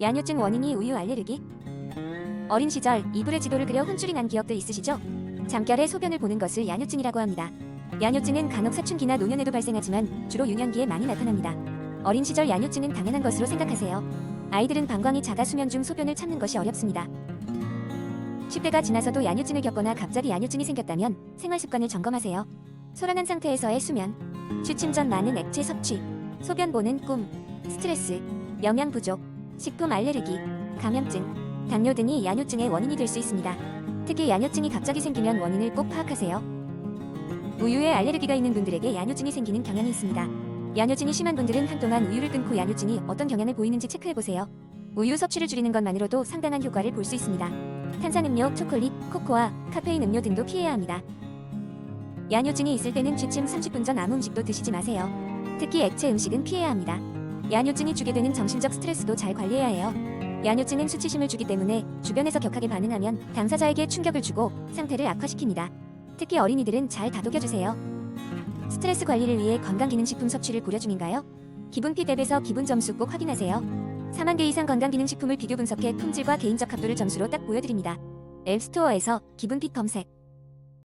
야뇨증 원인이 우유 알레르기? 어린 시절 이불에 지도를 그려 혼쭐이 난 기억들 있으시죠? 잠결에 소변을 보는 것을 야뇨증이라고 합니다. 야뇨증은 간혹 사춘기나 노년에도 발생하지만 주로 유년기에 많이 나타납니다. 어린 시절 야뇨증은 당연한 것으로 생각하세요. 아이들은 방광이 작아 수면 중 소변을 참는 것이 어렵습니다. 10대가 지나서도 야뇨증을 겪거나 갑자기 야뇨증이 생겼다면 생활 습관을 점검하세요. 소란한 상태에서의 수면, 취침 전 많은 액체 섭취, 소변 보는 꿈, 스트레스, 영양 부족, 식품 알레르기, 감염증, 당뇨 등이 야뇨증의 원인이 될 수 있습니다. 특히 야뇨증이 갑자기 생기면 원인을 꼭 파악하세요. 우유에 알레르기가 있는 분들에게 야뇨증이 생기는 경향이 있습니다. 야뇨증이 심한 분들은 한동안 우유를 끊고 야뇨증이 어떤 경향을 보이는지 체크해보세요. 우유 섭취를 줄이는 것만으로도 상당한 효과를 볼 수 있습니다. 탄산음료, 초콜릿, 코코아, 카페인 음료 등도 피해야 합니다. 야뇨증이 있을 때는 취침 30분 전 아무 음식도 드시지 마세요. 특히 액체 음식은 피해야 합니다. 야뇨증이 주게 되는 정신적 스트레스도 잘 관리해야 해요. 야뇨증은 수치심을 주기 때문에 주변에서 격하게 반응하면 당사자에게 충격을 주고 상태를 악화시킵니다. 특히 어린이들은 잘 다독여주세요. 스트레스 관리를 위해 건강기능식품 섭취를 고려 중인가요? 기분핏 앱에서 기분 점수 꼭 확인하세요. 4만 개 이상 건강기능식품을 비교 분석해 품질과 개인적 합도를 점수로 딱 보여드립니다. 앱스토어에서 기분핏 검색